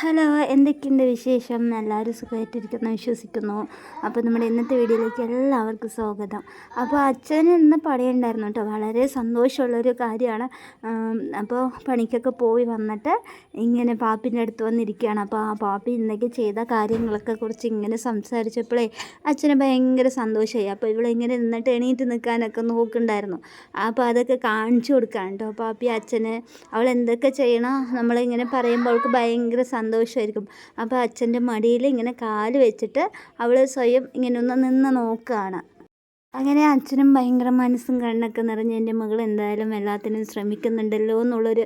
Hello എന്തൊക്കെയുണ്ട് വിശേഷം? എല്ലാവരും സുഖമായിട്ടിരിക്കുന്നു വിശ്വസിക്കുന്നു. അപ്പോൾ നമ്മുടെ ഇന്നത്തെ വീഡിയോയിലേക്ക് എല്ലാവർക്കും സ്വാഗതം. അപ്പോൾ അച്ഛൻ ഇന്ന് പണിയുണ്ടായിരുന്നു കേട്ടോ. വളരെ സന്തോഷമുള്ളൊരു കാര്യമാണ്. അപ്പോൾ പണിക്കൊക്കെ പോയി വന്നിട്ട് ഇങ്ങനെ പാപ്പിന്റെ അടുത്ത് വന്നിരിക്കുകയാണ്. അപ്പോൾ ആ പാപ്പി ഇന്നൊക്കെ ചെയ്ത കാര്യങ്ങളൊക്കെ കുറിച്ച് ഇങ്ങനെ സംസാരിച്ചപ്പോഴേ അച്ഛന് ഭയങ്കര സന്തോഷമായി. അപ്പോൾ ഇവളിങ്ങനെ നിന്നിട്ട് എണീറ്റ് നിൽക്കാനൊക്കെ നോക്കുന്നുണ്ടായിരുന്നു. അപ്പോൾ അതൊക്കെ കാണിച്ചു കൊടുക്കാൻ കേട്ടോ. പാപ്പി അച്ഛന് അവൾ എന്തൊക്കെ ചെയ്യണം? നമ്മളിങ്ങനെ പറയുമ്പോൾ അവൾക്ക് ഭയങ്കര സന്തോഷമായിരിക്കും അപ്പോൾ അച്ഛന്റെ മടിയിൽ ഇങ്ങനെ കാൽ വെച്ചിട്ട് അവൾ സ്വയം ഇങ്ങനെ ഒന്ന് നിന്ന് നോക്കുകയാണ് അങ്ങനെ അച്ഛനും ഭയങ്കര മനസ്സും കണ്ണൊക്കെ നിറഞ്ഞ് എന്റെ മകൾ എന്തായാലും എല്ലാത്തിനും ശ്രമിക്കുന്നുണ്ടല്ലോ എന്നുള്ളൊരു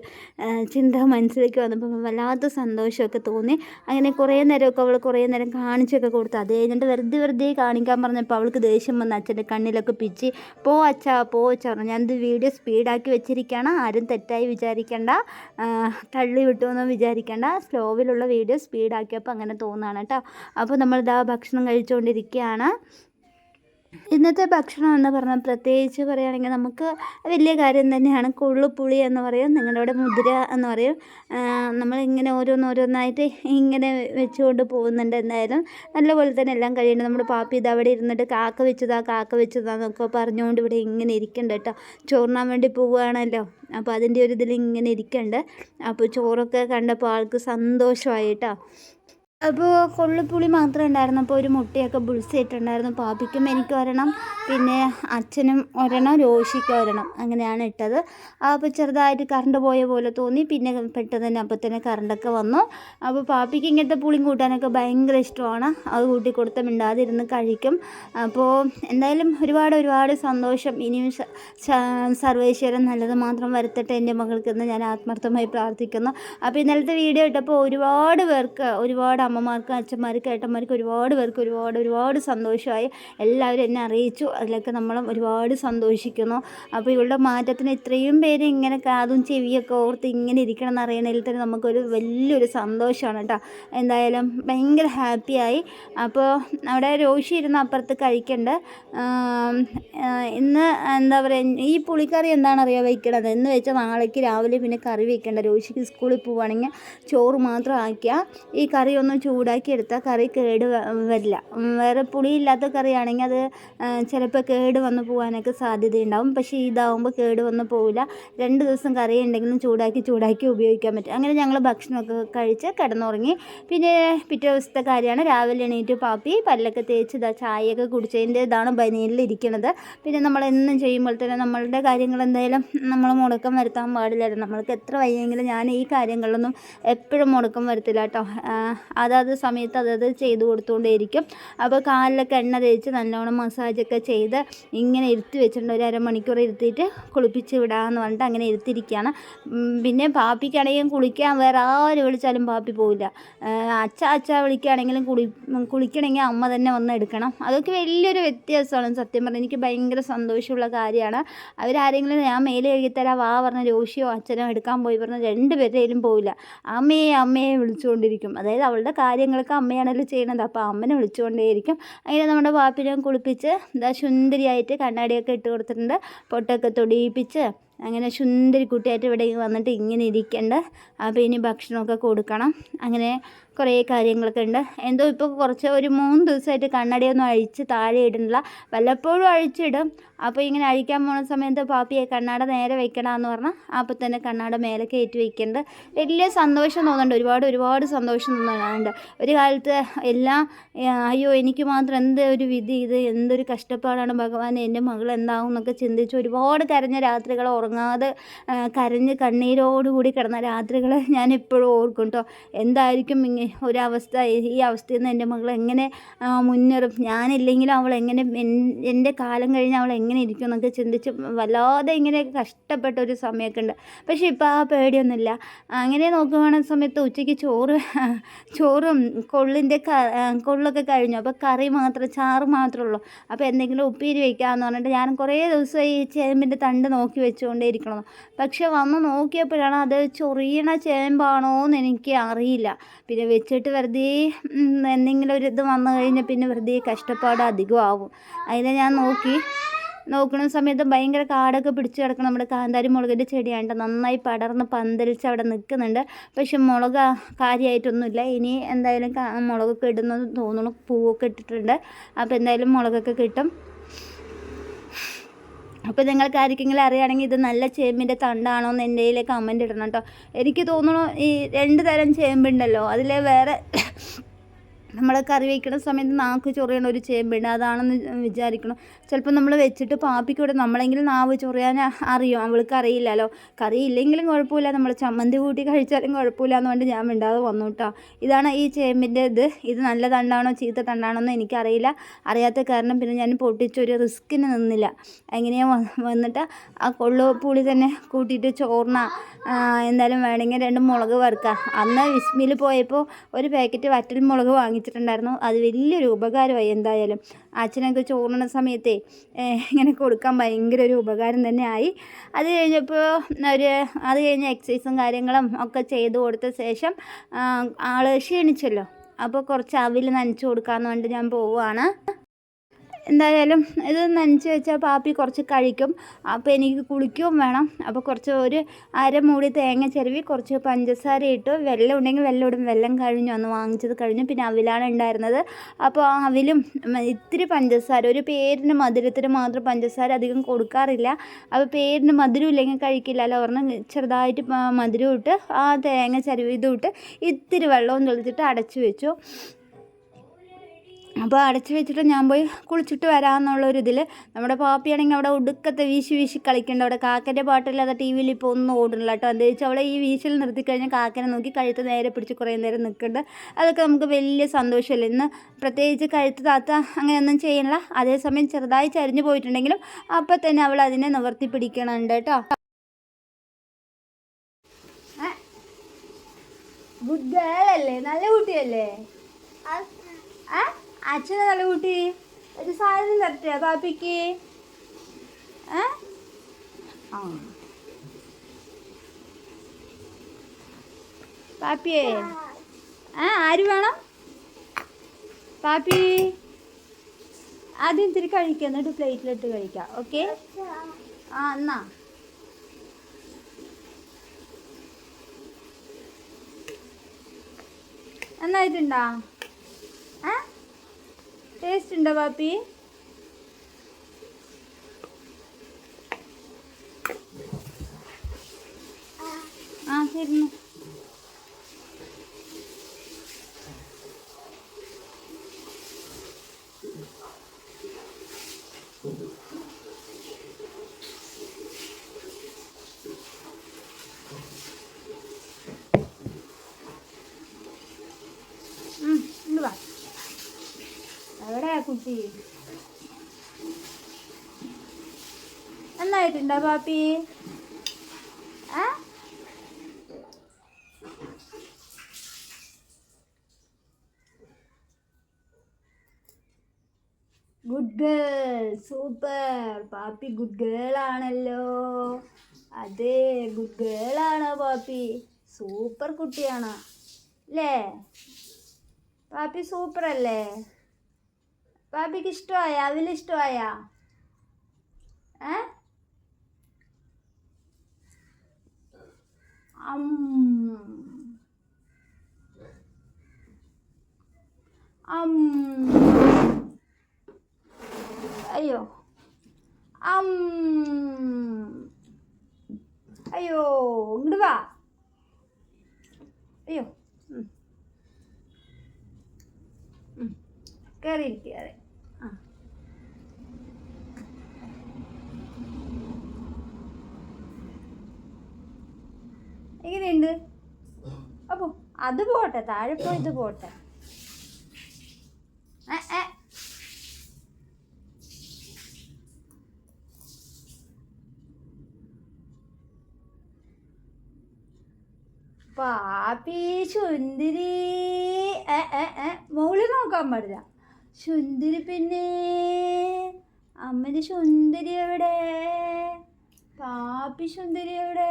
ചിന്ത മനസ്സിലേക്ക് വന്നപ്പോൾ വല്ലാത്ത സന്തോഷമൊക്കെ തോന്നി. അങ്ങനെ കുറേ നേരമൊക്കെ അവൾ കുറേ നേരം കാണിച്ചൊക്കെ കൊടുത്തു അത് കഴിഞ്ഞിട്ട് വെറുതെ വെറുതെ കാണിക്കാൻ പറഞ്ഞപ്പോൾ അവൾക്ക് ദേഷ്യം വന്ന് അച്ഛന്റെ കണ്ണിലൊക്കെ പിച്ചി പോ അച്ഛാ പോ അച്ഛാ പറഞ്ഞു. ഞാനിത് വീഡിയോ സ്പീഡാക്കി വെച്ചിരിക്കുകയാണ്. ആരും തെറ്റായി വിചാരിക്കേണ്ട. തള്ളി വിട്ടു എന്ന് വിചാരിക്കേണ്ട. സ്ലോവിലുള്ള വീഡിയോ സ്പീഡാക്കിയപ്പോൾ അങ്ങനെ തോന്നുകയാണ് കേട്ടോ. അപ്പോൾ നമ്മളിതാ ഭക്ഷണം കഴിച്ചുകൊണ്ടിരിക്കുകയാണ്. ഇന്നത്തെ ഭക്ഷണം എന്ന് പറഞ്ഞാൽ പ്രത്യേകിച്ച് പറയുകയാണെങ്കിൽ നമുക്ക് വലിയ കാര്യം തന്നെയാണ് കൊള്ളുപുളി എന്ന് പറയും നിങ്ങളുടെ അവിടെ എന്ന് പറയും. നമ്മളിങ്ങനെ ഓരോന്നോരോന്നായിട്ട് ഇങ്ങനെ വെച്ചുകൊണ്ട് പോകുന്നുണ്ട് എന്തായാലും. നല്ലപോലെ തന്നെ എല്ലാം കഴിയുന്നത് നമ്മുടെ പാപ്പി ഇത് അവിടെ ഇരുന്നിട്ട് കാക്ക വെച്ചതാ കാക്ക വെച്ചതാന്നൊക്കെ പറഞ്ഞുകൊണ്ട് ഇവിടെ ഇങ്ങനെ ഇരിക്കുന്നുണ്ട് കേട്ടോ. ചോറിനാൻ വേണ്ടി പോവുകയാണല്ലോ. അപ്പോൾ അതിന്റെ ഒരു ഇതിൽ ഇങ്ങനെ ഇരിക്കുന്നുണ്ട് അപ്പോൾ ചോറൊക്കെ കണ്ടപ്പോൾ ആൾക്ക് സന്തോഷമായി കേട്ടോ അപ്പോൾ കൊള്ളിപ്പുളി മാത്രമേ ഉണ്ടായിരുന്നു. അപ്പോൾ ഒരു മുട്ടയൊക്കെ ബുൾസൈറ്റുണ്ടായിരുന്നു പാപ്പിക്കും എനിക്ക് വരണം പിന്നെ അച്ഛനും ഒരെണ്ണം രോഷിക്കും വരണം അങ്ങനെയാണ് ഇട്ടത്. അപ്പോൾ ചെറുതായിട്ട് കറണ്ട് പോയ പോലെ തോന്നി. പിന്നെ പെട്ടെന്ന് തന്നെ അപ്പോൾ തന്നെ കറണ്ടൊക്കെ വന്നു. അപ്പോൾ പാപ്പിക്ക് ഇങ്ങനത്തെ പുളിയും കൂട്ടാനൊക്കെ ഭയങ്കര ഇഷ്ടമാണ്. അത് കൂട്ടി കൊടുത്ത മിണ്ടാതിരുന്ന് കഴിക്കും. അപ്പോൾ എന്തായാലും ഒരുപാട് ഒരുപാട് സന്തോഷം. ഇനിയും സർവേശ്വരൻ നല്ലത് മാത്രം വരുത്തട്ടെ എന്റെ മകൾക്കെന്ന് ഞാൻ ആത്മാർത്ഥമായി പ്രാർത്ഥിക്കുന്നു. അപ്പോൾ ഇന്നലത്തെ വീഡിയോ ഇട്ടപ്പോൾ ഒരുപാട് പേർക്ക് ഒരുപാട് അമ്മമാർക്കും അച്ഛന്മാർക്കും ഏട്ടന്മാർക്കും ഒരുപാട് പേർക്ക് ഒരുപാട് ഒരുപാട് സന്തോഷമായി. എല്ലാവരും എന്നെ അറിയിച്ചു. അതിലൊക്കെ നമ്മളും ഒരുപാട് സന്തോഷിക്കുന്നു. അപ്പോൾ ഇവളുടെ മാറ്റത്തിന് ഇത്രയും പേര് ഇങ്ങനെ കാതും ചെവിയൊക്കെ ഓർത്ത് ഇങ്ങനെ ഇരിക്കണം എന്നറിയണതിൽ തന്നെ നമുക്കൊരു വലിയൊരു സന്തോഷമാണ് കേട്ടോ. എന്തായാലും ഭയങ്കര ഹാപ്പിയായി അപ്പോൾ അവിടെ രോഷി ഇരുന്ന് അപ്പുറത്ത് കഴിക്കണ്ട്. ഇന്ന് എന്താ പറയുക ഈ പുളിക്കറി എന്താണ് അറിയാൻ വയ്ക്കണത്? എന്ന് വെച്ചാൽ നാളേക്ക് രാവിലെ പിന്നെ കറി വയ്ക്കേണ്ട. രോഷിക്ക് സ്കൂളിൽ പോവുകയാണെങ്കിൽ ചോറ് മാത്രം ആക്കിയാൽ ഈ കറിയൊന്നും ചൂടാക്കി എടുത്താൽ കറി കേട് വരില്ല. വേറെ പുളിയില്ലാത്ത കറിയാണെങ്കിൽ അത് ചിലപ്പോൾ കേട് വന്ന് പോകാനൊക്കെ സാധ്യതയുണ്ടാവും. പക്ഷേ ഇതാവുമ്പോൾ കേട് വന്ന് പോവില്ല. രണ്ട് ദിവസം കറി ഉണ്ടെങ്കിലും ചൂടാക്കി ചൂടാക്കി ഉപയോഗിക്കാൻ പറ്റും. അങ്ങനെ ഞങ്ങൾ ഭക്ഷണമൊക്കെ കഴിച്ച് കിടന്നുറങ്ങി. പിന്നെ പിറ്റേ ദിവസത്തെ കാര്യമാണ്. രാവിലെ എണീറ്റ് പാപ്പി പല്ലൊക്കെ തേച്ച് ഇതാ ചായയൊക്കെ കുടിച്ചതിന്റെ ഇതാണ് ബനിയനിൽ ഇരിക്കുന്നത്. പിന്നെ നമ്മൾ എന്നും ചെയ്യുമ്പോൾ തന്നെ നമ്മളുടെ കാര്യങ്ങൾ എന്തായാലും നമ്മൾ മുടക്കം വരുത്താൻ പാടില്ലായിരുന്നു. നമ്മൾക്ക് എത്ര വയ്യെങ്കിലും ഞാൻ ഈ കാര്യങ്ങളൊന്നും എപ്പോഴും മുടക്കം വരുത്തില്ല കേട്ടോ. അത് അതാത് സമയത്ത് അതത് ചെയ്ത് കൊടുത്തുകൊണ്ടേയിരിക്കും അപ്പോൾ കാലിലൊക്കെ എണ്ണ തേച്ച് നല്ലോണം മസാജൊക്കെ ചെയ്ത് ഇങ്ങനെ ഇരുത്തി വെച്ചിട്ടുണ്ട്. ഒരു അരമണിക്കൂർ ഇരുത്തിയിട്ട് കുളിപ്പിച്ച് വിടാമെന്ന് പറഞ്ഞിട്ട് അങ്ങനെ ഇരുത്തിയിരിക്കുകയാണ് പിന്നെ പാപ്പിക്കാണെങ്കിലും കുളിക്കാൻ വേറെ ആര് വിളിച്ചാലും പാപ്പി പോവില്ല. അച്ഛ അച്ഛ വിളിക്കുകയാണെങ്കിലും കുളി കുളിക്കണമെങ്കിൽ അമ്മ തന്നെ വന്ന് എടുക്കണം. അതൊക്കെ വലിയൊരു വ്യത്യാസമാണ്. സത്യം പറഞ്ഞാൽ എനിക്ക് ഭയങ്കര സന്തോഷമുള്ള കാര്യമാണ്. അവരാരെങ്കിലും ഞാൻ മേലെ എഴുതിത്തരാം വാ പറഞ്ഞ രോഷിയോ അച്ഛനോ എടുക്കാൻ പോയി പറഞ്ഞ രണ്ട് പേരുടെയിലും പോവില്ല. അമ്മയെ അമ്മയെ വിളിച്ചുകൊണ്ടിരിക്കും. അതായത് അവളുടെ കാര്യങ്ങളൊക്കെ അമ്മയാണല്ലോ ചെയ്യണത്. അപ്പോൾ അമ്മനെ വിളിച്ചുകൊണ്ടേയിരിക്കും. അങ്ങനെ നമ്മുടെ പാപ്പിനെ കുളിപ്പിച്ച് എന്താ സുന്ദരിയായിട്ട് കണ്ണാടിയൊക്കെ ഇട്ട് കൊടുത്തിട്ടുണ്ട് പൊട്ടൊക്കെ തൊടിയിപ്പിച്ച് അങ്ങനെ സുന്ദരി കുട്ടിയായിട്ട് ഇവിടെ വന്നിട്ട് ഇങ്ങനെ ഇരിക്കേണ്ട. അപ്പോൾ ഇനി ഭക്ഷണമൊക്കെ കൊടുക്കണം. അങ്ങനെ കുറേ കാര്യങ്ങളൊക്കെ ഉണ്ട്. എന്തോ ഇപ്പോൾ കുറച്ച് ഒരു മൂന്ന് ദിവസമായിട്ട് കണ്ണടയൊന്നും അഴിച്ച് താഴെ ഇടുന്നില്ല വല്ലപ്പോഴും അഴിച്ചിടും. അപ്പോൾ ഇങ്ങനെ അഴിക്കാൻ പോകുന്ന സമയത്ത് പാപ്പിയെ കണ്ണാട നേരെ വെക്കണമെന്ന് പറഞ്ഞാൽ അപ്പോൾ തന്നെ കണ്ണാട മേലെ കയറ്റി വെക്കുന്നുണ്ട് വലിയ സന്തോഷം തോന്നുന്നുണ്ട്. ഒരുപാട് ഒരുപാട് സന്തോഷം തോന്നുന്നുണ്ട്. ഒരു കാലത്ത് എല്ലാം അയ്യോ എനിക്ക് മാത്രം എന്ത് ഒരു വിധി ഇത്? എന്തൊരു കഷ്ടപ്പാടാണ് ഭഗവാൻ എന്റെ മകൾ എന്താവും എന്നൊക്കെ ചിന്തിച്ച് ഒരുപാട് കരഞ്ഞ രാത്രികൾ ഉറങ്ങാതെ കരഞ്ഞ് കണ്ണീരോടുകൂടി കിടന്ന രാത്രികൾ ഞാൻ ഇപ്പോഴും ഓർക്കും കേട്ടോ എന്തായിരിക്കും ഒരവസ്ഥ? ഈ അവസ്ഥയിൽ നിന്ന് എന്റെ മകൾ എങ്ങനെ മുന്നേറും? ഞാനില്ലെങ്കിലും അവൾ എങ്ങനെ എന്റെ കാലം കഴിഞ്ഞ് അവൾ എങ്ങനെ ഇരിക്കും എന്നൊക്കെ ചിന്തിച്ച് വല്ലാതെ ഇങ്ങനെ കഷ്ടപ്പെട്ട ഒരു സമയമൊക്കെ ഉണ്ട്. പക്ഷേ ഇപ്പോൾ ആ പേടിയൊന്നുമില്ല. അങ്ങനെ നോക്കുകയാണെങ്കിൽ സമയത്ത് ഉച്ചയ്ക്ക് ചോറ് ചോറും കൊള്ളിന്റെ കൊള്ളൊക്കെ കഴിഞ്ഞു. അപ്പോൾ കറി മാത്രം ചാറ് മാത്രമേ ഉള്ളൂ. അപ്പോൾ എന്തെങ്കിലും ഉപ്പേരി വയ്ക്കാമെന്ന് പറഞ്ഞിട്ട് ഞാൻ കുറേ ദിവസമായി ചേമ്പിന്റെ തണ്ട് നോക്കി വെച്ചുകൊണ്ടേ ഇരിക്കണം പക്ഷെ വന്ന് നോക്കിയപ്പോഴാണ് അത് ചൊറിയണ ചേമ്പാണോ എന്ന് എനിക്ക് അറിയില്ല. പിന്നെ വെച്ചിട്ട് വെറുതെ എന്തെങ്കിലും ഒരു ഇത് വന്നു കഴിഞ്ഞാൽ പിന്നെ വെറുതെ കഷ്ടപ്പാട് അധികമാവും. അതിനെ ഞാൻ നോക്കി. നോക്കുന്ന സമയത്ത് ഭയങ്കര കാടൊക്കെ പിടിച്ചു കിടക്കണം. നമ്മുടെ കാന്താരി മുളകിന്റെ ചെടിയാണ് നന്നായി പടർന്ന് പന്തലിച്ച് അവിടെ നിൽക്കുന്നുണ്ട്. പക്ഷെ മുളക് കാര്യമായിട്ടൊന്നുമില്ല ഇനി എന്തായാലും മുളകൊക്കെ ഇടുന്നത് തോന്നുന്നു. പൂവൊക്കെ ഇട്ടിട്ടുണ്ട്. അപ്പോൾ എന്തായാലും മുളകൊക്കെ കിട്ടും. അപ്പോൾ നിങ്ങൾക്ക് ആർക്കെങ്കിലും അറിയുകയാണെങ്കിൽ ഇത് നല്ല ചേമ്പിന്റെ തണ്ടാണോ എന്ന് എന്റെ കമന്റ് ഇടണം കേട്ടോ. എനിക്ക് തോന്നുന്നു ഈ രണ്ട് തരം ചേമ്പുണ്ടല്ലോ. അതിലെ വേറെ നമ്മൾ കറി വയ്ക്കുന്ന സമയത്ത് നാക്ക് ചൊറിയണ ഒരു ചേമ്പുണ്ട്. അതാണെന്ന് വിചാരിക്കണം. ചിലപ്പോൾ നമ്മൾ വെച്ചിട്ട് പാപ്പിക്കൂടെ നമ്മളെങ്കിലും നാവ് ചൊറിയാൻ അറിയും? അവൾക്ക് അറിയില്ലല്ലോ. കറി ഇല്ലെങ്കിലും കുഴപ്പമില്ല. നമ്മൾ ചമ്മന്തി കൂട്ടി കഴിച്ചാലും കുഴപ്പമില്ല എന്ന് പറഞ്ഞിട്ട് ഞാൻ മിണ്ടാതെ വന്നു കേട്ടോ. ഇതാണ് ഈ ചേമ്പിന്റെ ഇത്. ഇത് നല്ല തണ്ടാണോ ചീത്ത തണ്ടാണോ എന്ന് എനിക്കറിയില്ല. അറിയാത്ത കാരണം പിന്നെ ഞാൻ പൊട്ടിച്ചൊരു റിസ്ക്കിന് നിന്നില്ല. എങ്ങനെയാണ് വന്നിട്ട് ആ കൊള്ളു പുളി തന്നെ കൂട്ടിയിട്ട് ചോറിന എന്തായാലും വേണമെങ്കിൽ രണ്ട് മുളക് വറുക്കുക അന്ന് വിസ്മിയിൽ പോയപ്പോൾ ഒരു പാക്കറ്റ് വറ്റൽ മുളക് വാങ്ങിച്ചിട്ടുണ്ടായിരുന്നു. അത് വലിയൊരു ഉപകാരമായി എന്തായാലും. അച്ഛനൊക്കെ ചോറിന സമയത്തേ ഇങ്ങനെ കൊടുക്കാൻ ഭയങ്കര ഒരു ഉപകാരം തന്നെ ആയി. അത് കഴിഞ്ഞപ്പോൾ ഒരു അത് കഴിഞ്ഞ് എക്സസൈസും കാര്യങ്ങളും ഒക്കെ ചെയ്ത് കൊടുത്ത ശേഷം ആൾ ക്ഷീണിച്ചല്ലോ. അപ്പോൾ കുറച്ച് അവിൽ നനച്ച് കൊടുക്കാമെന്ന് പറഞ്ഞിട്ട് ഞാൻ പോവുകയാണ് എന്തായാലും ഇത് നനച്ച് വെച്ചാൽ പാപ്പി കുറച്ച് കഴിക്കും. അപ്പോൾ എനിക്ക് കുളിക്കുകയും വേണം. അപ്പോൾ കുറച്ച് ഒരു അര മൂടി തേങ്ങ ചിരവി കുറച്ച് പഞ്ചസാര ഇട്ടു. വെള്ളം ഉണ്ടെങ്കിൽ വെള്ളം ഇടും. വെള്ളം കഴിഞ്ഞു. അന്ന് വാങ്ങിച്ചത് കഴിഞ്ഞു. പിന്നെ അവിലാണ് ഉണ്ടായിരുന്നത്. അപ്പോൾ അവിലും ഇത്തിരി പഞ്ചസാര. ഒരു പേരിന് മധുരത്തിന് മാത്രം പഞ്ചസാര അധികം കൊടുക്കാറില്ല. അപ്പോൾ പേരിന് മധുരം ഇല്ലെങ്കിൽ കഴിക്കില്ലല്ലോ പറഞ്ഞ് ചെറുതായിട്ട് മധുരം ഇട്ട് ആ തേങ്ങ ചിരവി ഇതും ഇട്ട് ഇത്തിരി വെള്ളവും തെളിച്ചിട്ട് അടച്ചു വെച്ചു. അപ്പോൾ അടച്ച് വെച്ചിട്ട് ഞാൻ പോയി കുളിച്ചിട്ട് വരാമെന്നുള്ളൊരിതിൽ നമ്മുടെ പാപ്പിയാണെങ്കിൽ അവിടെ ഒടുക്കത്തെ വീശി വീശി കളിക്കേണ്ട അവിടെ കാക്കന്റെ പാട്ടില്ലാതെ ടി വിയിൽ ഇപ്പോൾ ഒന്നും ഓടുന്നില്ല കേട്ടോ. എന്താ വെച്ചാൽ അവളെ ഈ വീശിൽ നിർത്തിക്കഴിഞ്ഞാൽ കാക്കനെ നോക്കി കഴുത്ത് നേരെ പിടിച്ച് കുറേ നേരം നിൽക്കുന്നുണ്ട്. അതൊക്കെ നമുക്ക് വലിയ സന്തോഷമല്ലേ? ഇന്ന് പ്രത്യേകിച്ച് കഴുത്ത് താത്ത അങ്ങനെയൊന്നും ചെയ്യണില്ല. അതേസമയം ചെറുതായി ചരിഞ്ഞു പോയിട്ടുണ്ടെങ്കിലും അപ്പം തന്നെ അവൾ അതിനെ നിവർത്തി പിടിക്കണുണ്ട് കേട്ടോ. ഗുഡ് ഗേൾ അല്ലേ നല്ല കുട്ടിയല്ലേ? ആ. അച്ഛനെ തലകൂട്ടി കുട്ടി. ഒരു സാധനം തരട്ടെ പാപ്പിക്ക് ആ. പാപ്പിയേ. ആ ആര് വേണം? പാപ്പി. ആദ്യം ഇത്തിരി കഴിക്കുക എന്നിട്ട് പ്ലേറ്റിലിട്ട് കഴിക്കാം ഓക്കെ? ആ എന്നാ. നന്നായിട്ടുണ്ടോ ടേസ്റ്റ് ഉണ്ടോ പാപ്പി? ആ ശരി കുട്ടി. നന്നായിട്ടുണ്ടോ പാപ്പി. ആ? ഗുഡ് ഗേൾ സൂപ്പർ പാപ്പി ഗുഡ് ഗേൾ ആണല്ലോ. അതെ ഗുഡ് ഗേൾ ആണ് പാപ്പി? സൂപ്പർ കുട്ടിയാണ്. അല്ലേ പാപ്പി സൂപ്പർ അല്ലേ? പാപ്പിക്ക് ഇഷ്ടമായ അതിലിഷ്ടമായ ഏ? അയ്യോ. അം. അയ്യോ ഇങ്ങോട്ട് വാ. അയ്യോ. കയറിയിരിക്കുക അതെ എങ്ങനെയുണ്ട് അപ്പോ അത് പോട്ടെ താഴെ പോയി ഇത് പോട്ടെ. പാപ്പി ചുന്തിരി മുകളിൽ നോക്കാൻ പാടില്ല. ചുന്തിരി പിന്നെ. അമ്മന്റെ ചുന്തിരി എവിടെ? പാപ്പി ചുന്തിരി എവിടെ?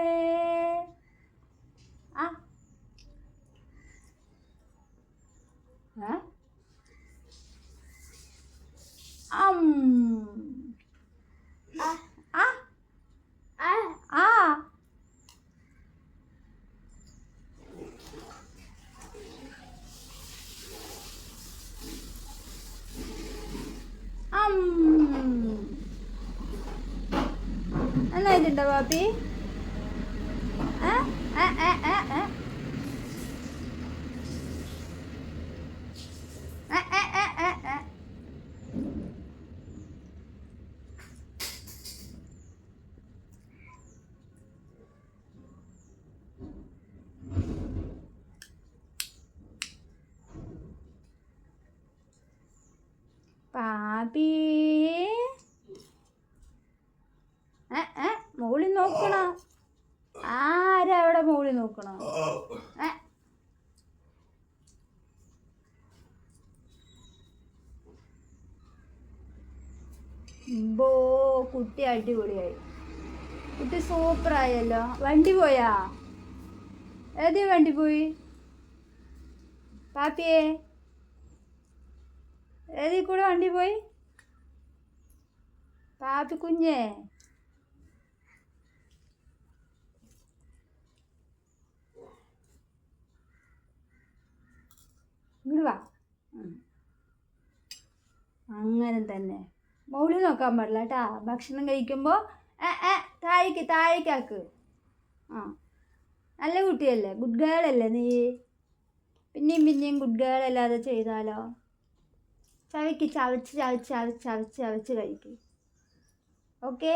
ఎండవాపి കുട്ടി അടിപൊളിയായി. കുട്ടി സൂപ്പറായല്ലോ വണ്ടി പോയാ? ഏതേ വണ്ടി പോയി? പാപ്പിയേ? ഏതി കൂടെ വണ്ടി പോയി? പാപ്പി കുഞ്ഞേ? ഇങ്ങോട്ട് വാ. അങ്ങനെ തന്നെ. മോളിൽ നോക്കാൻ പാടില്ല കേട്ടാ ഭക്ഷണം കഴിക്കുമ്പോൾ താഴേക്ക് താഴേക്കാക്ക് ആ നല്ല കുട്ടിയല്ലേ ഗുഡ് ഗേൾ അല്ലേ നീ പിന്നെയും പിന്നെയും ഗുഡ് ഗേൾ അല്ലാതെ ചെയ്താലോ ചവയ്ക്ക് ചവച്ച് ചവച്ച് ചവച്ച് ചവച്ച് ചവച്ച് കഴിക്കും ഓക്കെ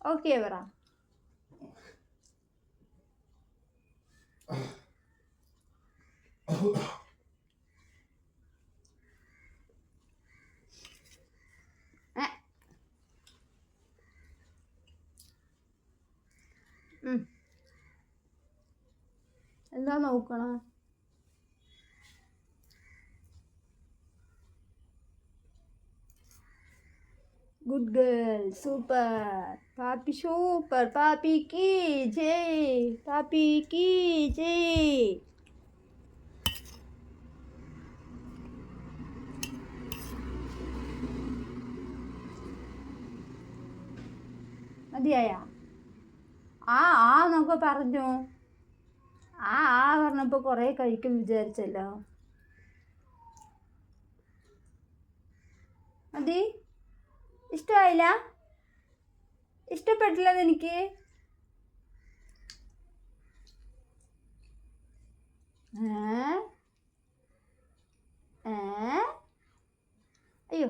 ഓക്കെ പറ ഏ. എന്താ നോക്കണ? ഗുഡ് ഗേൾ സൂപ്പർ പാപ്പി സൂപ്പർ പാപ്പി കീ ജയ് കീ ജയ് മതിയായ? ആ ആ എന്നൊക്കെ പറഞ്ഞു. ആ ആ പറഞ്ഞപ്പോൾ കുറേ കഴിക്കും വിചാരിച്ചല്ലോ. മതി. ഇഷ്ടമായില്ല ഇഷ്ടപ്പെട്ടില്ല എനിക്ക് അയ്യോ.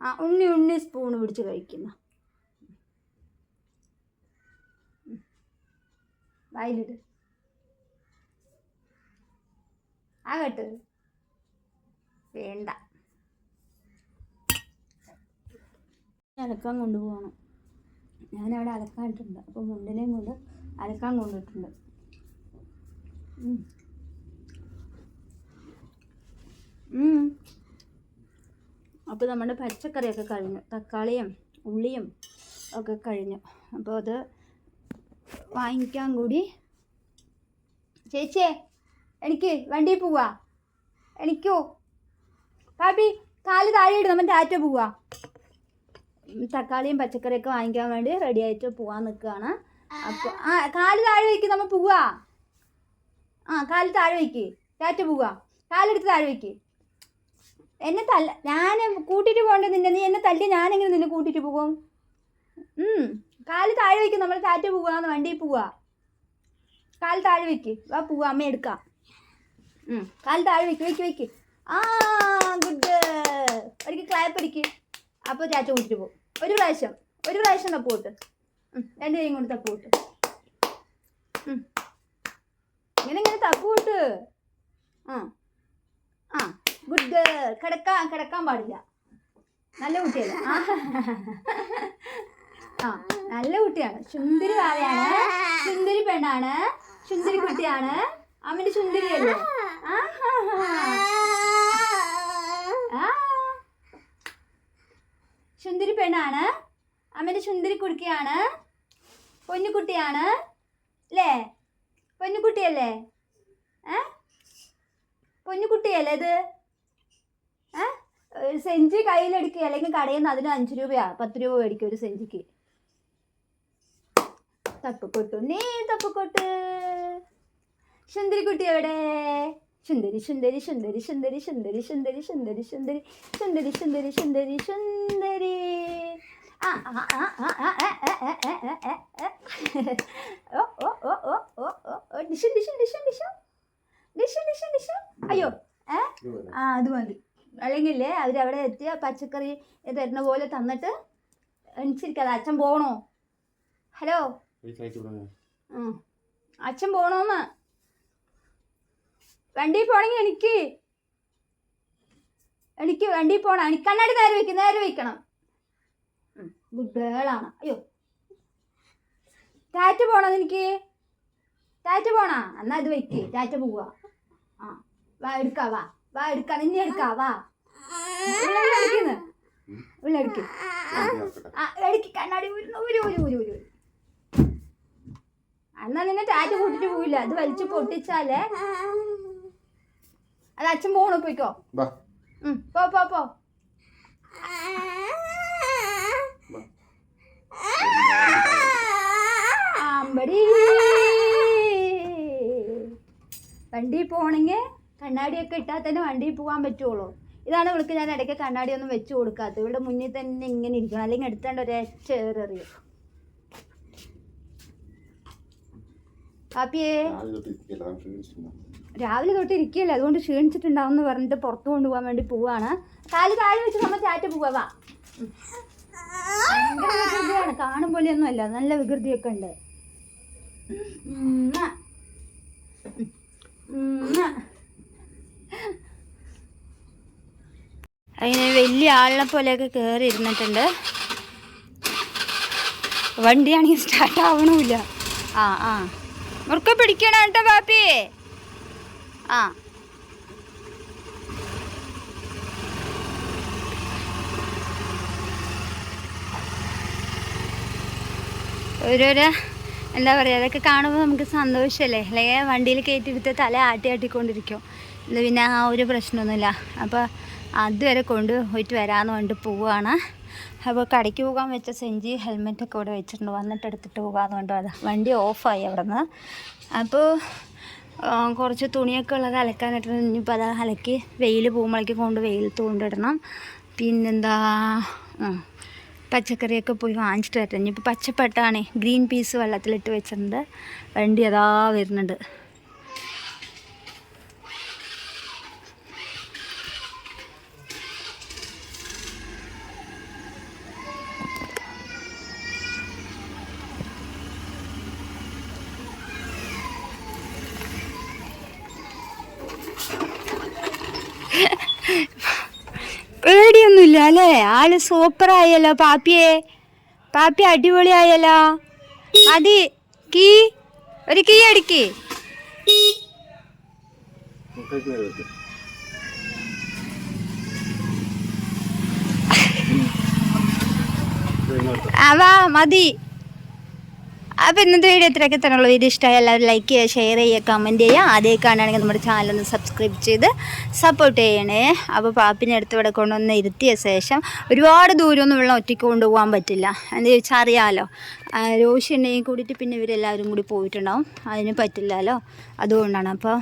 ആ ഉണ്ണി ഉണ്ണി സ്പൂണ് പിടിച്ച് കഴിക്കുന്ന വായിലിട് ആകട്ടെ വേണ്ട. അലക്കാൻ കൊണ്ടുപോകണം. ഞാനവിടെ അലക്കാനിട്ടുണ്ട്. അപ്പോൾ മുണ്ടിനെയും കൊണ്ട് അലക്കാൻ കൊണ്ടിട്ടുണ്ട്. അപ്പോൾ നമ്മുടെ പച്ചക്കറിയൊക്കെ കഴിഞ്ഞു. തക്കാളിയും ഉള്ളിയും ഒക്കെ കഴിഞ്ഞു. അപ്പോൾ അത് വാങ്ങിക്കാൻ കൂടി. ചേച്ചിയെ എനിക്ക് വണ്ടി പോവാ. എനിക്കോ? പാപ്പി കാൽ താഴെ ഇടും നമ്മൾ ടാറ്റ പോവാ. തക്കാളിയും പച്ചക്കറിയൊക്കെ വാങ്ങിക്കാൻ വേണ്ടി റെഡി ആയിട്ട് പോവാൻ നിൽക്കുകയാണ്. അപ്പോൾ ആ കാൽ താഴെ വയ്ക്ക് നമ്മൾ പോവാ. ആ കാൽ താഴെ വയ്ക്ക്. ടാറ്റ പോവാ. കാലെടുത്ത് താഴെ വയ്ക്ക്. എന്നെ തല്ല ഞാൻ കൂട്ടിയിട്ട് പോകേണ്ടത് നിന്നെ? നീ എന്നെ തല്ലി ഞാനെങ്ങനെ നിന്നെ കൂട്ടിയിട്ട് പോകും. കാൽ താഴെ വെക്ക് നമ്മൾ താറ്റ് പോവാന്ന് വണ്ടി പോവാ. കാൽ താഴെ വെക്ക്. വാ പോവാ അമ്മ എടുക്കാം. കാൽ താഴെ വെക്ക് വെക്ക് വെക്ക്. ആ ഗുഡ് ഒരിക്കൽ ക്ലാപ്പ് അടിക്ക്. അപ്പോൾ ചാച്ച കൂട്ടിട്ട് പോകും. ഒരു പ്രാവശ്യം ഒരു പ്രാവശ്യം തപ്പ് കൂട്ട് ഉം, രണ്ട് കൈയും കൊണ്ട് തപ്പ് കൂട്ട് ഉം. ഇങ്ങനെ ഇങ്ങനെ തപ്പ് കൂട്ട് ആ ആ ഗുഡ് കിടക്കാൻ കിടക്കാൻ പാടില്ല. നല്ല കുട്ടിയല്ലേ? ആ നല്ല കുട്ടിയാണ്. ചുന്തിരി വാവയാണ് ചുന്തിരി പെണ്ണാണ്. ചുന്തിരി കുട്ടിയാണ്. അമ്മന്റെ സുന്ദരിയല്ലേ അല്ലേ ചുന്തിരി പെണ്ണാണ്. അമ്മന്റെ ചുന്തിരി കുടുക്കിയാണ്. പൊന്നുകുട്ടിയാണ്. അല്ലേ പൊന്നുകുട്ടിയല്ലേ? ഏ? പൊന്നുകുട്ടിയല്ലേ ഇത്? ഏ? സെഞ്ചി കയ്യിലെടുക്കുക അല്ലെങ്കിൽ കടയിൽ നിന്ന് അതിന് അഞ്ച് രൂപയാണ് പത്ത് രൂപ മേടിക്കും ഒരു സെഞ്ചിക്ക്. തപ്പുകൊട്ടു നീ തപ്പുകൊട്ട് സുന്ദരി കുട്ടി എവിടെ സുന്ദരി സുന്ദരി സുന്ദരി സുന്ദരി സുന്ദരി സുന്ദരി സുന്ദരി സുന്ദരി സുന്ദരി സുന്ദരി സുന്ദരി സുന്ദരി ഡിഷു, ഡിഷു, ഡിഷു, ഡിഷു. ഡിഷു, ഡിഷു, ഡിഷു. അയ്യോ ഏ ആ അത് മതി അല്ലെങ്കിൽ അവരവിടെ എത്തിയ പച്ചക്കറി തരുന്ന പോലെ തന്നിട്ട് എണിച്ചിരിക്കാതെ അച്ഛൻ പോണോ ഹലോ. അച്ഛൻ പോണോന്ന്. വണ്ടി പോണെങ്കിൽ എനിക്ക് എനിക്ക് വണ്ടി പോണ. എനിക്ക് കണ്ണാടി നേരെ വെക്കും നേരെ വെക്കണം. ഗുഡ് ഗേളാണ് അയ്യോ. ടാറ്റ പോണോ എനിക്ക് ടാറ്റ പോണാ? എന്നാ ഇത് വെക്ക്. ടാറ്റ പോവാ. ആ. വാ എടുക്കാ വാ. വാ എടുക്കാ. നിന്നെ എടുക്കാ വാ. എടുക്കുന്നു എടുക്ക് ആ. എടുക്ക്. കണ്ണാടി ഊരുന്നു ഊരു ഊരു ഊരു ഊരു. എന്നാ നിന്നെ ടാറ്റ കൂട്ടിട്ട് പോയില്ല അത് വലിച്ചു പൊട്ടിച്ചാലേ. അത് അച്ഛൻ പോണു പോയിക്കോ. പോ പോ പോ. വണ്ടി പോണെങ്കിൽ കണ്ണാടിയൊക്കെ ഇട്ടാൽ തന്നെ വണ്ടിയിൽ പോകാൻ പറ്റുള്ളൂ. ഇതാണ് ഇവൾക്ക് ഞാൻ ഇടയ്ക്ക് കണ്ണാടി ഒന്നും വെച്ച് കൊടുക്കാത്തത്. ഇവളുടെ മുന്നിൽ തന്നെ ഇങ്ങനെ ഇരിക്കണം. അല്ലെങ്കിൽ എടുത്തേണ്ട ഒരേ ചേറിയും പാപ്പിയേ രാവിലെ തൊട്ട് ഇരിക്കുകയല്ലേ അതുകൊണ്ട് ക്ഷീണിച്ചിട്ടുണ്ടാവും പറഞ്ഞിട്ട് പുറത്തു കൊണ്ടുപോകാൻ വേണ്ടി പോവാണ്. കാൽ താഴെ വെച്ച് നമ്മൾ ചാറ്റ പോവാ പോലെ വികൃതിയാണ്. കാണും പോലെയൊന്നും അല്ല നല്ല വികൃതിയൊക്കെ ഉണ്ട്. അതിന് വലിയ ആളിനെ പോലെയൊക്കെ കയറി ഇരുന്നിട്ടുണ്ട്. വണ്ടിയാണെങ്കിൽ സ്റ്റാർട്ട് ആവണമില്ല. ആ ആ. മുറുക്കെ പിടിക്കണം കേട്ടോ പാപ്പി? ആ. ഓരോരോ എന്താ പറയുക അതൊക്കെ കാണുമ്പോൾ നമുക്ക് സന്തോഷമല്ലേ അല്ലെങ്കിൽ വണ്ടിയിൽ കയറ്റിയെടുത്ത് തല ആട്ടി ആട്ടിക്കൊണ്ടിരിക്കും. ഇത് പിന്നെ ആ ഒരു പ്രശ്നമൊന്നുമില്ല. അപ്പോൾ അതുവരെ കൊണ്ട് പോയിട്ട് വരാമെന്ന് പറഞ്ഞിട്ട് പോവുകയാണ് അപ്പോൾ കടയ്ക്ക് പോകാൻ വെച്ച സെഞ്ചി ഹെൽമെറ്റൊക്കെ ഇവിടെ വെച്ചിട്ടുണ്ട്. വന്നിട്ട് എടുത്തിട്ട് പോകാമെന്ന് പറഞ്ഞിട്ട് അത് വണ്ടി ഓഫായി അവിടെ നിന്ന് അപ്പോൾ കുറച്ച് തുണിയൊക്കെ ഉള്ളത് അലക്കാനായിട്ട് ഇനിയിപ്പോൾ അത് അലക്കി വെയിൽ പോകുമ്പോഴേക്ക് കൊണ്ട് വെയിലത്ത് കൊണ്ടിടണം പിന്നെന്താ പച്ചക്കറിയൊക്കെ പോയി വാങ്ങിച്ചിട്ട് വരട്ടെ. ഇനിയിപ്പോൾ പച്ചപ്പട്ടാണേ ഗ്രീൻ പീസ് വെള്ളത്തിലിട്ട് വെച്ചിട്ടുണ്ട്. വണ്ടി അതാ വരുന്നുണ്ട്. പേടിയൊന്നുമില്ല അല്ലേ? ആൾ സൂപ്പർ ആയല്ലോ പാപ്പിയെ. പാപ്പി അടിപൊളിയായല്ലോ. മതി കീ. ഒരു കീ അടിക്ക്. അവാ മതി. അപ്പോൾ ഇന്നത്തെ വീഡിയോ ഇത്രയൊക്കെ തന്നെയുള്ളൂ. വീഡിയോ ഇഷ്ടമായ എല്ലാവരും ലൈക്ക് ചെയ്യുക ഷെയർ ചെയ്യുക കമന്റ് ചെയ്യുക. അതേ കാണുകയാണെങ്കിൽ നമ്മുടെ ചാനൽ ഒന്ന് സബ്സ്ക്രൈബ് ചെയ്ത് സപ്പോർട്ട് ചെയ്യണേ. അപ്പോൾ പാപ്പിനെ അടുത്ത് ഇവിടെ കൊണ്ടുവന്ന് ഇരുത്തിയ ശേഷം ഒരുപാട് ദൂരമൊന്നും വെള്ളം ഒറ്റയ്ക്ക് കൊണ്ടുപോകാൻ പറ്റില്ല. എന്ന് ചോദിച്ചാൽ അറിയാമല്ലോ രോഷി എണ്ണയും കൂടിയിട്ട് പിന്നെ ഇവരെല്ലാവരും കൂടി പോയിട്ടുണ്ടാവും. അതിന് പറ്റില്ലല്ലോ. അതുകൊണ്ടാണ്. അപ്പോൾ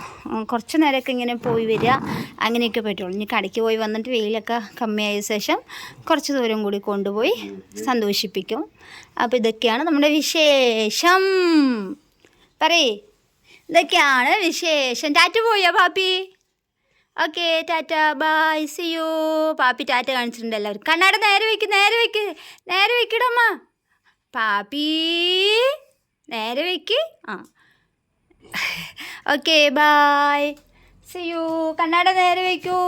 കുറച്ച് നേരമൊക്കെ ഇങ്ങനെ പോയി വരിക. അങ്ങനെയൊക്കെ പറ്റുള്ളൂ. ഇനി കടയ്ക്ക് പോയി വന്നിട്ട് വെയിലൊക്കെ കമ്മിയായ ശേഷം കുറച്ച് ദൂരം കൂടി കൊണ്ടുപോയി സന്തോഷിപ്പിക്കും. അപ്പോൾ ഇതൊക്കെയാണ് നമ്മുടെ വിശേഷം. പറയേ. ഇതൊക്കെയാണ് വിശേഷം. ടാറ്റ പോയോ Pappi? Okay tata. Bye. See you. Pappi Tata കാണിച്ചിട്ടുണ്ട് എല്ലാവരും കണ്ണാട നേരെ വെക്ക് നേരെ വെക്ക്. നേരെ വെക്കടമ്മ പാപ്പി നേരെ വെക്ക്. ആ. ഓക്കെ ബായ് സിയു കണ്ണാട നേരെ വെക്കൂ.